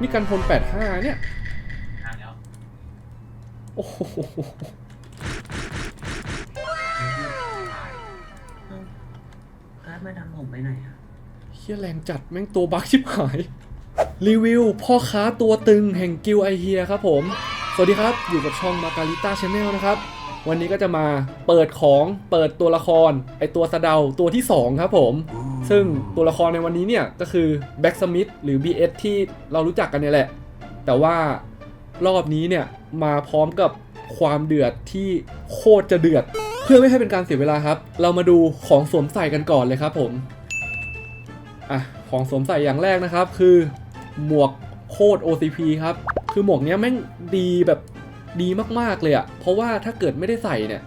นี่กันพล85เนี่ย อ่านแล้วโอ้โหการ์ดไม่ทำผมไปไหนอะเฮียแรงจัดแม่งตัวบักชิบหาย รีวิวพ่อค้าตัวตึงแห่งกิลไอเฮียครับผม สวัสดีครับ อยู่กับช่องมาการิต้าชาแนลนะครับ วันนี้ก็จะมาเปิดของเปิดตัวละคร ไอตัวสะเดาตัวที่ 2 ครับผม ซึ่งตัวละครในวันนี้เนี่ยก็คือแบ็กสมิธหรือ BS ที่เรารู้จักกันเนี่ยแหละ แต่ว่ารอบนี้เนี่ยมาพร้อมกับความเดือดที่โคตรจะเดือด เพื่อไม่ให้เป็นการเสียเวลาครับ เรามาดูของสวมใส่กันก่อนเลยครับผมอะของสวมใส่อย่างแรกนะครับ คือหมวกโคตร OCP ครับ คือหมวกเนี้ยแม่งดีแบบดีมากๆเลยอะเพราะว่าถ้าเกิดไม่ได้ใส่เนี่ย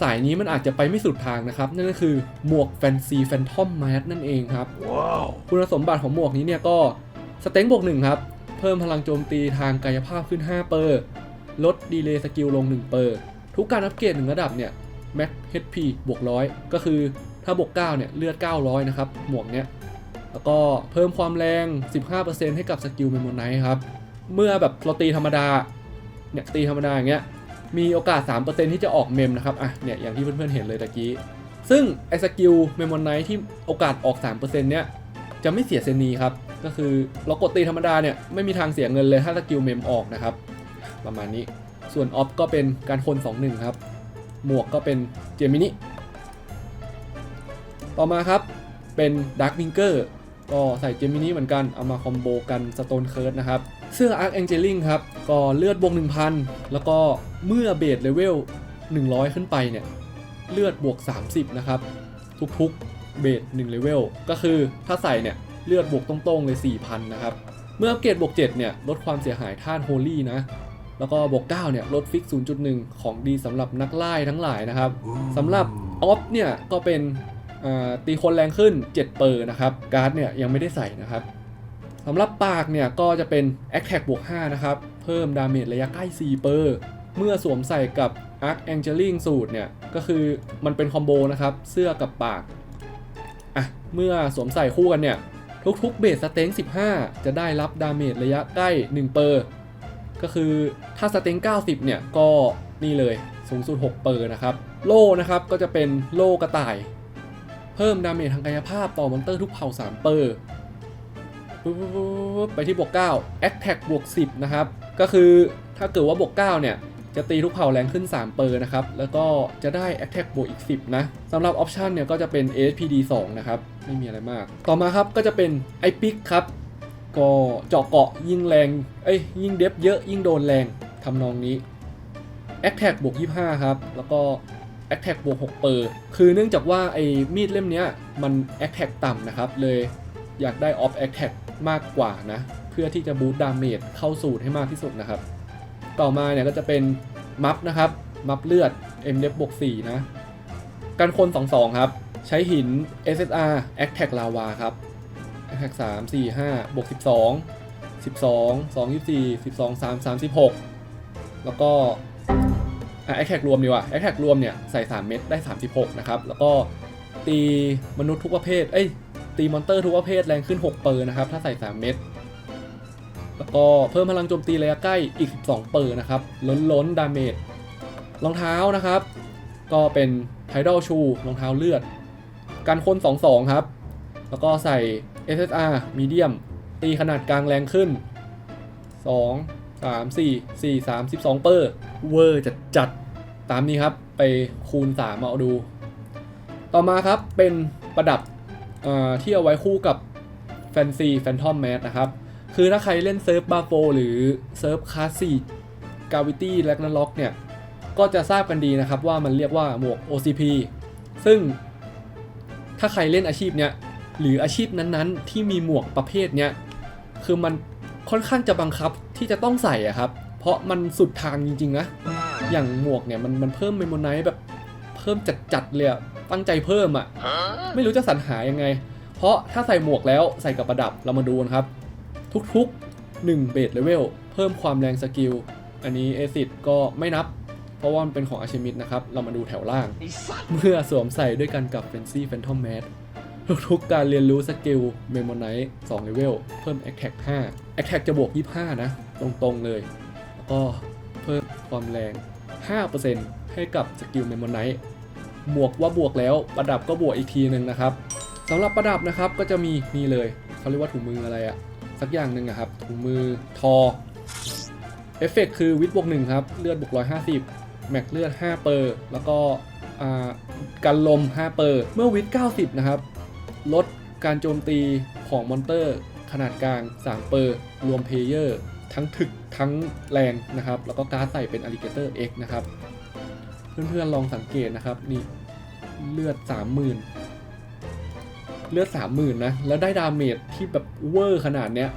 สายนี้มันอาจจะไปไม่สุดทางนะครับ นั่นก็คือหมวกแฟนซีแฟนทอมแมสนั่นเองครับคุณสมบัติของหมวกนี้เนี่ยก็สเต็งบวกหนึ่งครับ เพิ่มพลังโจมตีทางกายภาพขึ้น 5 เปอร์ ลดดีเลย์สกิลลง 1 เปอร์ ทุกการอัปเกรดหนึ่งระดับเนี่ยแม็ก HP บวกร้อยก็คือถ้าบวก 9 เนี่ยเลือด 900 นะครับ หมวกเนี้ยแล้วก็เพิ่มความแรง 15%ให้กับสกิลเมมโมไนท์ครับ เมื่อแบบเราตีธรรมดา เนี่ยตีธรรมดาอย่างเงี้ย มีโอกาส 3%ที่จะออกเมมนะครับ อะ เนี่ย อย่างที่เพื่อนๆเห็นเลยตะกี้ ซึ่งไอสกิลเมมโมไนท์ที่โอกาสออก 3%เนี่ย จะไม่เสียเซนีครับ ก็คือเรากดตีธรรมดาเนี่ย ไม่มีทางเสียเงินเลยถ้าสกิลเมมออกนะครับ ประมาณนี้ ส่วนออฟก็เป็นการคน 2-1 ครับ หมวกก็เป็นเจมินิ ต่อมาครับ เป็นด a r k วิงเกอร์ ก็ใส่เจมินิเหมือนกัน เอามาคอมโบกันสโตนเคิร์ดนะครับ เสื้ออาร์ a แองเจลิงครับ ก็เลือดบวก 1,000 แล้วก็เมื่อเบสเลเวล 100 ขึ้นไปเนี่ย เลือดบวก 30 นะครับ ทุกๆเบส1เลเวล ก็คือถ้าใส่เนี่ย เลือดบวกตรงๆเลย 4,000 นะครับ เมื่ออัปเกรดบวก 7 เนี่ย ลดความเสียหายท่านโฮลี่นะ แล้วก็บวก 9 เนี่ย ลดฟิก 0.1 ของดีสำหรับนักไล่ทั้งหลายนะครับสำหรับออฟเนี่ยก็เป็นตีคนแรงขึ้น 7 เปอร์นะครับ การ์ดเนี่ยยังไม่ได้ใส่นะครับ สำหรับปากเนี่ยก็จะเป็น a t t a c k บวก5นะครับ เพิ่มดาเมจระยะใกล้4เปอร์เมื่อสวมใส่กับ Arc Angeling สูตรเนี่ย ก็คือมันเป็นคอมโบนะครับ เสื้อกับปากอะเมื่อสวมใส่คู่กันเนี่ย ทุกๆเบสสเต็ง15 จะได้รับดาเมจระยะใกล้1เปอร์ก็คือถ้าสเต็ง90 เนี่ย ก็นี่เลยสูงสุด6เปอร์นะครับ โล่นะครับก็จะเป็นโล่กระต่าย เพิ่มดาเมจทางกายภาพต่อมอนเตอร์ทุกเผ่า3เปอร์ ไปที่บวก9 Attack บวก 10 นะครับ ก็คือถ้าเกิดว่าบวก9เนี่ย จะตีทุกเผ่าแรงขึ้น 3 เปอร์นะครับ แล้วก็จะได้ Attack บวกอีก 10 นะสำหรับออปชันเนี่ยก็จะเป็น ASPD 2 นะครับ ไม่มีอะไรมาก ต่อมาครับก็จะเป็น i p i c ครับ ก็เจาะเกาะยิ่งแรง เอ้ยยิ่งเดฟเยอะยิ่งโดนแรงทำนองนี้ a t t a c k บวก 25 ครับ แล้วก็ a t t a c k บวก6เปอร์คือเนื่องจากว่าไอ้มีดเล่มเนี้ยมัน a t t a c k ต่ำนะครับเลยอยากได้ off a t t a c k มากกว่านะ เพื่อที่จะบูตดาเมจเข้าสูตรให้มากที่สุดนะครับ ต่อมาเนี่ยก็จะเป็นมัฟนะครับ มัฟเลือด m d e f บวก4นะ กันคน 2-2 ครับ ใช้หิน SSR a t t a c k ลาวาครับ a t t a c k 3 4 5บวก12 12 2 24 12 3 36 แล้วก็อะ a t t a c k รวมดีกว่า a t t a c k รวมเนี่ยใส่ 3 เม็ดได้ 36 นะครับ แล้วก็ตีมนุษย์ทุกประเภท เอ้ย ตีมอนเตอร์ทุกประเภทแรงขึ้น 6 เปอร์นะครับ ถ้าใส่ 3 เม็ดแล้วก็เพิ่มพลังโจมตีระยะใกล้อีก 12 เปอร์นะครับ ล้นล้นดาเมจรองเท้านะครับ ก็เป็นไ i ด a l ชูรองเท้าเลือด กันคน 2-2 ครับ แล้วก็ใส่ SSR Medium ตีขนาดกลางแรงขึ้น 2 3 4 4 3 12 เปอร์เวอร์จัดจัดตามนี้ครับ ไปคูณ 3 เอาดู ต่อมาครับเป็นประดับ ที่เอาไว้คู่กับ Fancy Phantom Mask นะครับ คือถ้าใครเล่นเซิร์ฟบาโฟหรือเซิร์ฟคาสสิกาวิตี้แลกนัล็อกเนี่ย ก็จะทราบกันดีนะครับว่ามันเรียกว่าหมวก OCP ซึ่งถ้าใครเล่นอาชีพเนี้ยหรืออาชีพนั้นๆ ที่มีหมวกประเภทเนี้ยคือมันค่อนข้างจะบังคับที่จะต้องใส่อะครับ เพราะมันสุดทางจริงๆนะ อย่างหมวกเนี่ยมันมันเพิ่มเมมโมไนท์แบบเพิ่มจัดๆเลยอะ ตั้งใจเพิ่มอะไม่รู้จะสรรหายังไง เพราะถ้าใส่หมวกแล้วใส่กับประดับเรามาดูกันครับ ทุกๆ1เบสเลเวลเพิ่มความแรงสกิล อันนี้เอซิดก็ไม่นับ เพราะว่ามันเป็นของอาชิมิดนะครับ เรามาดูแถวล่าง เมื่อสวมใส่ด้วยกันกับ Fancy Phantom Mask ทุกๆการเรียนรู้สกิลเมมโมไนท์2เลเวลเพิ่ม Attack 5 Attack จะบวก 25 นะ ตรงๆเลย แล้วก็เพิ่มความแรง 5%ให้กับสกิลเมมโมไนท์ บวกว่าบวกแล้วประดับก็บวกอีกทีหนึ่งนะครับสำหรับประดับนะครับก็จะมีนี่เลยเขาเรียกว่าถุงมืออะไรอะสักอย่างหนึ่งอะครับถุงมือทอเอฟเฟกคือวิทบวกหนึ่งครับเลือดบวก150แม็กเลือด5เปอร์แล้วก็อ่ากันลม5เปอร์เมื่อวิท90 นะครับ ลดการโจมตีของมอนเตอร์ขนาดกลาง3เปอร์รวมเพลเยอร์ทั้งถึกทั้งแรงนะครับ แล้วก็การ์ดใส่เป็นอ l ลิเกเตอร์ X นะครับ เพื่อนๆลองสังเกตนะครับนี่เลือด30,000เลือด30,000นะ แล้วได้ดาเมจที่แบบเวอร์ขนาดเนี้ย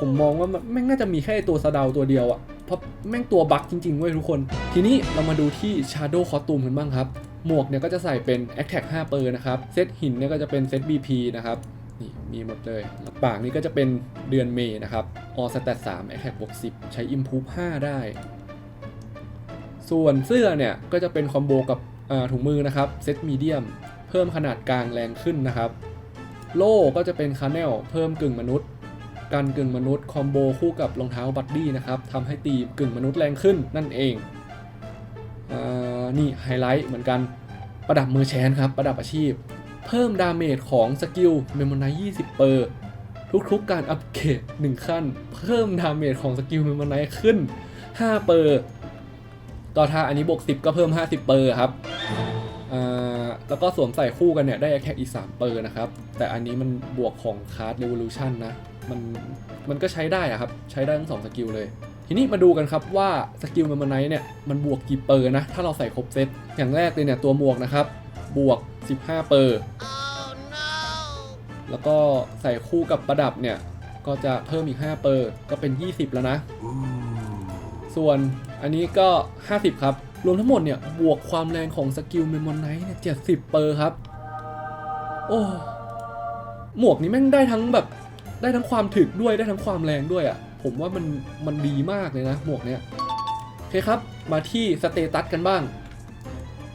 ผมมองว่าแม่งน่าจะมีแค่ตัวสะเดาตัวเดียวอะเพราะแม่งตัวบั๊กจริงๆเว้ยทุกคน ทีนี้เรามาดูที่ Shadow Costume กันบ้างครับ หมวกเนี่ยก็จะใส่เป็น a t t a c 5เปอร์นะครับ เซตหินเนี่ยก็จะเป็นเซต BP นะครับ นี่มีหมดเลยลปากนี่ก็จะเป็นเดือนเมย์นะครับ All Stat 3 a t t a c บวก10ใช้ Improve 5ได้ ส่วนเสื้อเนี่ยก็จะเป็นคอมโบกับถุงมือนะครับเซตมีเดียมเพิ่มขนาดกลางแรงขึ้นนะครับ โล่ก็จะเป็นคาแนลเพิ่มกึ่งมนุษย์การกึ่งมนุษย์คอมโบคู่กับรองเท้าบัดดี้นะครับทำให้ตีกึ่งมนุษย์แรงขึ้นนั่นเองอนี่ไฮไลท์เหมือนกันประดับมือแชนครับประดับอาชีพ เพิ่มดาเมจของสกิลเมมโมไน20 เปอร์ทุกๆการอัปเกรด1ขั้น เพิ่มดาเมจของสกิลเมมโมไนขึ้น5เปอร์ ต่อท่าอันนี้บวก10 ก็เพิ่ม 50 เปอร์ครับแล้วก็สวมใส่คู่กันเนี่ยได้แค่อีก 3 เปอร์นะครับ แต่อันนี้มันบวกของคาร์ดเรว o ลูชันนะ มันมันก็ใช้ได้อะครับ ใช้ได้ทั้งสองสกิลเลย ทีนี้มาดูกันครับว่าสกิลมันมาไนเนี่ยมันบวกกี่เปอร์นะ ถ้าเราใส่ครบเซต อย่างแรกเลยเนี่ยตัวหมวกนะครับ บวก 15 เปอร์แล้วก็ใส่คู่กับประดับเนี่ยก็จะเพิ่มอีก 5 เปอร์ ก็เป็น 20 แล้วนะ ส่วน อันนี้ก็ 50 ครับ รวมทั้งหมดเนี่ย บวกความแรงของสกิลเมมโมไนท์เนี่ย70เปอร์ครับ โอ้หมวกนี้แม่งได้ทั้งแบบได้ทั้งความถึกด้วยได้ทั้งความแรงด้วยอะ่ะ ผมว่ามันมันดีมากเลยนะ หมวกเนี้ยโอเคครับ มาที่สเตตัสกันบ้าง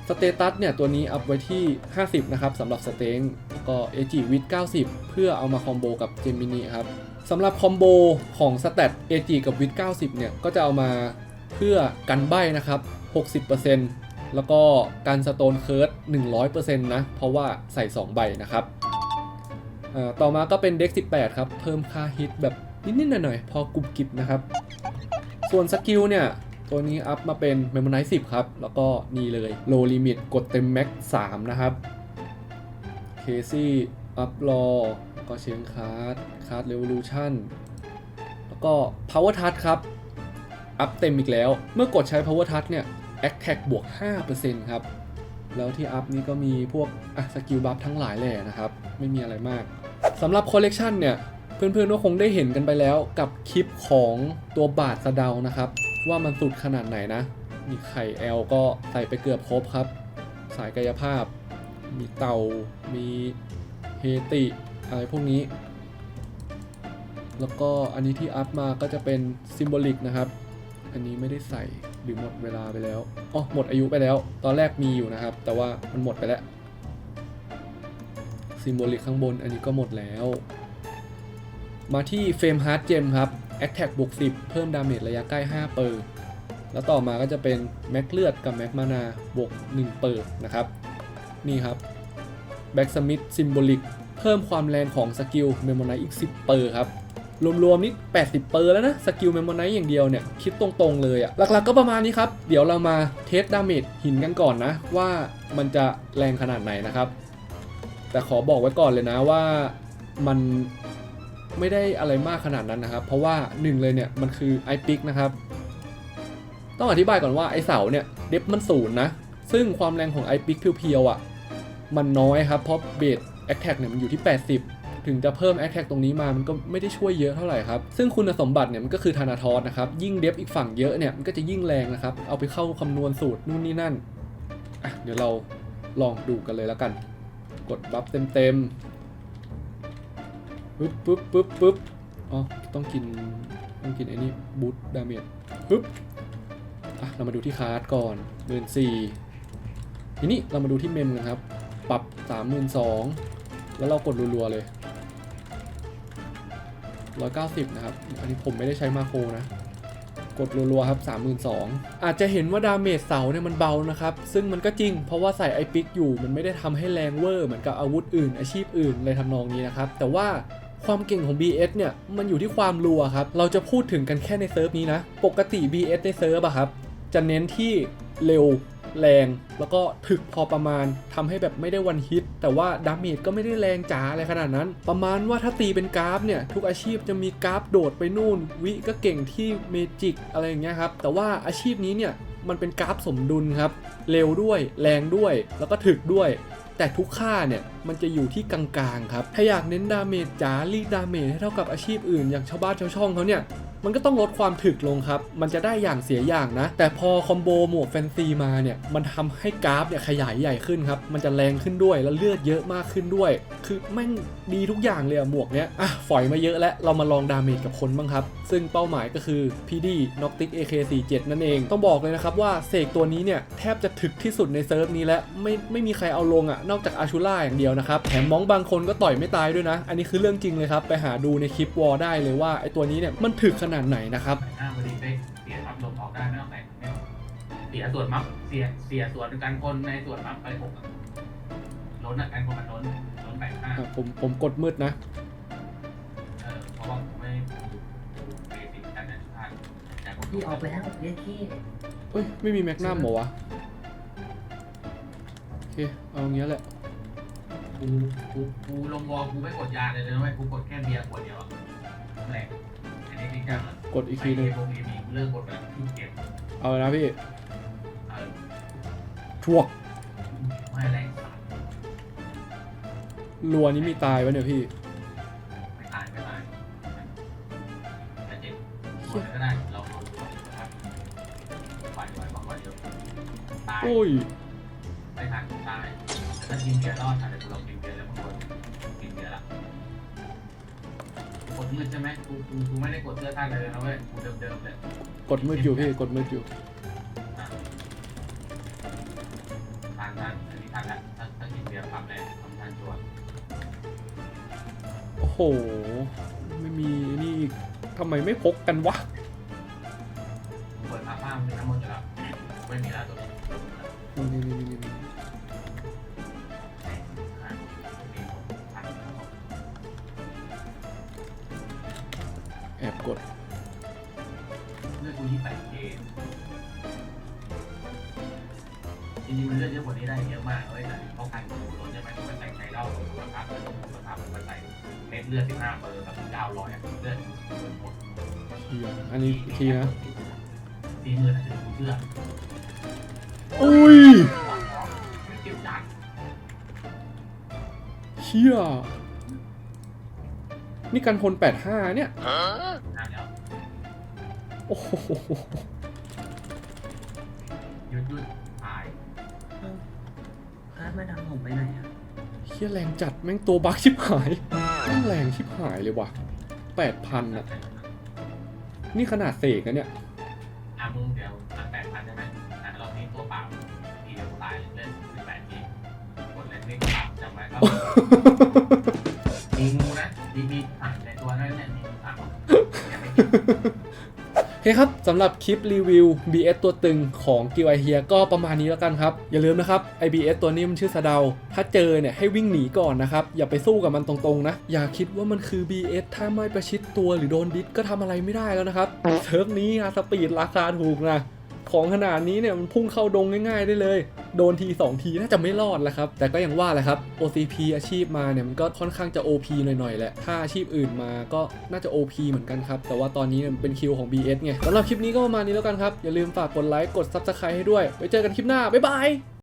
สเตตัสเนี่ยตัวนี้อัพไว้ที่ 50 นะครับสำหรับสเต็งแล้วก็เอจิวิด90 เพื่อเอามาคอมโบกับเจมินีครับสำหรับคอมโบของสเตตเอจิกับวิด90 เนี่ยก็จะเอามา เพื่อกันใบนะครับ 60%แล้วก็การสโตนเคิร์ด100%นะ เพราะว่าใส่ 2 ใบนะครับ ต่อมาก็เป็นเด็ก18 ครับ เพิ่มค่าฮิตแบบนิดๆหน่อยๆ พอกรุบกริบนะครับ ส่วนสกิลเนี่ย ตัวนี้อัพมาเป็น m e m o r i z e 10 ครับ แล้วก็นี่เลย low limit กดเต็ม max 3นะครับเคซี่อัพรอก็เชียงคาร์ดคาร์ด revolution แล้วก็ power touch ครับ อัพเต็มอีกแล้ว เมื่อกดใช้ power touch เนี่ย attack บวก 5%ครับ แล้วที่อัพนี้ก็มีพวกอะสกิลบัฟทั้งหลายแหละนะครับ ไม่มีอะไรมากสำหรับคอลเลกชันเนี่ย เพื่อนๆก็คงได้เห็นกันไปแล้วกับคลิปของตัวบาทสะเดานะครับ ว่ามันสุดขนาดไหนนะ มีไข่แอลก็ใส่ไปเกือบครบครับ สายกายภาพ มีเตา มีเฮติอะไรพวกนี้ แล้วก็อันนี้ที่อัพมาก็จะเป็นซิมโบลิกนะครับ อันนี้ไม่ได้ใส่หรือหมดเวลาไปแล้วอ๋อหมดอายุไปแล้ว ตอนแรกมีอยู่นะครับ แต่ว่ามันหมดไปแล้วซิมโบลิกข้างบนอันนี้ก็หมดแล้ว มาที่เฟรมฮาร์ดเจมครับ a t t a c k บวก10 เพิ่มดาเมจระยะใกล้ 5 เปอร์แล้วต่อมาก็จะเป็นแม็กเลือดกับแม็กมานาบวก1 เปอร์นะครับ นี่ครับแบ็กสมิธซิมโบลิกเพิ่มความแรงของสกิลเมมโมไนอีก 10 เปอร์ครับ รวมๆนี่ 80 เปอร์แล้วนะ สกิลเมมโมไนอย่างเดียวเนี่ย คิดตรงๆเลยอะหลักๆก็ประมาณนี้ครับ เดี๋ยวเรามาเทสดาเมจหินกันก่อนนะ ว่ามันจะแรงขนาดไหนนะครับ แต่ขอบอกไว้ก่อนเลยนะว่ามันไม่ได้อะไรมากขนาดนั้นนะครับ เพราะว่าหนึ่งเลยเนี่ย มันคือไอพิกนะครับ ต้องอธิบายก่อนว่าไอเสาเนี่ย เดฟมันศูนย์นะ ซึ่งความแรงของไอพิกเพียวๆอะมันน้อยครับเพราะเบสแอคแท็กเนี่ยมันอยู่ที่ 80 ถึงจะเพิ่มแอคแท็กตรงนี้มามันก็ไม่ได้ช่วยเยอะเท่าไหร่ครับ ซึ่งคุณสมบัติเนี่ยมันก็คือธานาทอสนะครับ ยิ่งเดฟอีกฝั่งเยอะเนี่ยมันก็จะยิ่งแรงนะครับ เอาไปเข้าคำนวณสูตรนู่นนี่นั่นอะเดี๋ยวเราลองดูกันเลยแล้วกัน กดบัฟเต็มๆปึ๊บปึ๊บปึ๊บปึ๊บอ๋อต้องกินต้องกินไอ้นี่บูทดาเมจปึ๊บอะเรามาดูที่คาร์ดก่อนหมื่นสี่ทีนี้เรามาดูที่เมมกันครับ ปรับ 3 2 0 0แล้วเรากดรัวๆเลย 190 นะครับ อันนี้ผมไม่ได้ใช้มาโครนะ กดรัวๆครับ 32,000 อาจจะเห็นว่าดาเมจเสาเนี่ยมันเบานะครับ ซึ่งมันก็จริง เพราะว่าใส่ไอปิกอยู่ มันไม่ได้ทำให้แรงเวอร์เหมือนกับอาวุธอื่น อาชีพอื่นเลยทำนองนี้นะครับ แต่ว่าความเก่งของ BS เนี่ย มันอยู่ที่ความรัวครับ เราจะพูดถึงกันแค่ในเซิร์ฟนี้นะ ปกติ BS ในเซิร์ฟอะครับ จะเน้นที่เร็ว แรง แล้วก็ถึกพอประมาณทำให้แบบไม่ได้วันฮิต แต่ว่าดาเมจก็ไม่ได้แรงจ๋าอะไรขนาดนั้น ประมาณว่าถ้าตีเป็นกราฟเนี่ย ทุกอาชีพจะมีกราฟโดดไปนู่น วิก็เก่งที่เมจิกอะไรอย่างเงี้ยครับ แต่ว่าอาชีพนี้เนี่ยมันเป็นกราฟสมดุลครับ เร็วด้วย แรงด้วย แล้วก็ถึกด้วย แต่ทุกค่าเนี่ยมันจะอยู่ที่กลางๆครับ ถ้าอยากเน้นดาเมจจ๋ารีดดาเมจให้เท่ากับอาชีพอื่น อย่างชาวบ้านชาวช่องเขาเนี่ย มันก็ต้องลดความถึกลงครับ มันจะได้อย่างเสียอย่างนะ แต่พอคอมโบหมวกแฟนซีมาเนี่ย มันทำให้กราฟเนี่ยขยายใหญ่ขึ้นครับ มันจะแรงขึ้นด้วยแล้วเลือดเยอะมากขึ้นด้วย คือแม่งดีทุกอย่างเลยอะหมวกเนี้ย อะ ฝอยมาเยอะแล้ว เรามาลองดาเมจกับคนบ้างครับ ซึ่งเป้าหมายก็คือ PD n o c t i c AK47 นั่นเอง ต้องบอกเลยนะครับว่าเสกตัวนี้เนี่ยแทบจะถึกที่สุดในเซิร์ฟนี้แล้ว ไม่ไม่มีใครเอาลงอะนอกจากอาชูล่าอย่างเดียวนะครับ แถมมองบางคนก็ต่อยไม่ตายด้วยนะ อันนี้คือเรื่องจริงเลยครับ ไปหาดูในคลิปวอลได้เลยว่าไอตัวนี้เนี่ยมันถึกขนาดไหนนะครับหน้าบริเวณเสียทับลมออกได้ไม่ต้องแต่งไม่ต้องเสียส่วนมัฟเสียเสียส่วนกันคนในส่วนมัฟไปหกอะล้นอะกันคนมันล้นล้นแปดห้าอะผมผมกดมืดนะ เออเพราะว่าผมไม่เบสิกกันนะทุกท่านแต่ผมพี่ออกไปแล้วเรียกพี่เอ้ย ไม่มีแมกนัมเหรอวะ โอเค เอาอย่างเงี้ยแหละ กูกูกูลงวอลกูไม่กดยาเลยนะเว้ยกูกดแค่เบียร์ขวดเดียวอะแหลก อันนี้จริงจังอะกดอีกทีหนึงไปเอโรงเรียนอีกเลิกกดแบบที่เก็บเอาเลยนะพี่เออทวกไม่แรงสัตว์รัวนี้มีตายวะเนี่ยพี่ไม่ตายไม่ตายแต่เจ็บกดก็ได้เราเราเราครับไหวไหวบอกว่าเดี๋ยวตายโอ้ยไม่ทันตายแต่ถ้ากินเบียร์รอดอะเดี๋ยวกูลองกินเบียร์แล้วบางคนกินเบียร์ละ กดมืดใช่ไหมกูกูกูไม่ได้กดเสื้อท่านเลยนะเว้ยกูเดิมเดิมๆเลยกดมืดอยู่พี่กดมืดอยู่อะทานทานอันนี้ทานแล้วถ้าถ้ากินเบียร์ปรับแรงทำทานจวนโอ้โห ไม่มีนี่อีกทำไมไม่พกกันวะเปิดมาป้ามันมีน้ำมันต์อยู่แล้วไม่มีแล้วตัวนี้นี่นี่นี่ เลือดสิบห้าเปอร์กับเก้าร้อยอะเลือดเกินหมดเทียอันนี้อีกทีนะสี่หมื่นอะคือกูเชื่ออุ้ยเก็บจัดเชี่ยนี่กันคน85เนี่ยนานแล้วโอ้โหหยุดหยุดหายเอ้าดไม่ทำผมไปไหนอะเชี่ยแรงจัดแม่งตัวบักชิบหาย แม่งแรงชิบหายเลยว่ะ8,000อะนี่ขนาดเสกนะเนี่ยอะมึงเดี๋ยวอะแปดพันใช่ไหมอะเรานี้ตัวเปล่าทีเดียวตายเลยเล่นสิบแปดทีกดเล่นนี่ก็เปล่าจำไว้ครับมีงูนะมีมี เคครับสำหรับคลิปรีวิว BS ตัวตึงของ g ิวไอเฮียก็ประมาณนี้แล้วกันครับ อย่าลืมนะครับไอ BS ตัวนี้มันชื่อสะเดา ถ้าเจอเนี่ยให้วิ่งหนีก่อนนะครับ อย่าไปสู้กับมันตรงๆนะ อย่าคิดว่ามันคือ BS ถ้าไม่ประชิดตัวหรือโดนดิสก็ทำอะไรไม่ได้แล้วนะครับเซิร์ฟนี้อะสปีดราคาถูกนะ ของขนาดนี้เนี่ยมันพุ่งเข้าดงง่ายๆได้เลย โดนที 2 ทีน่าจะไม่รอดแล้วครับ แต่ก็ยังว่าแหละครับ OCP อาชีพมาเนี่ยมันก็ค่อนข้างจะ OP หน่อยๆแหละ ถ้าอาชีพอื่นมาก็น่าจะ OP เหมือนกันครับ แต่ว่าตอนนี้เนี่ยมันเป็นคิวของ BS ไงสำหรับคลิปนี้ก็ประมาณนี้แล้วกันครับ อย่าลืมฝากกดไลค์ กด Subscribe ให้ด้วย ไว้เจอกันคลิปหน้า บ๊ายบาย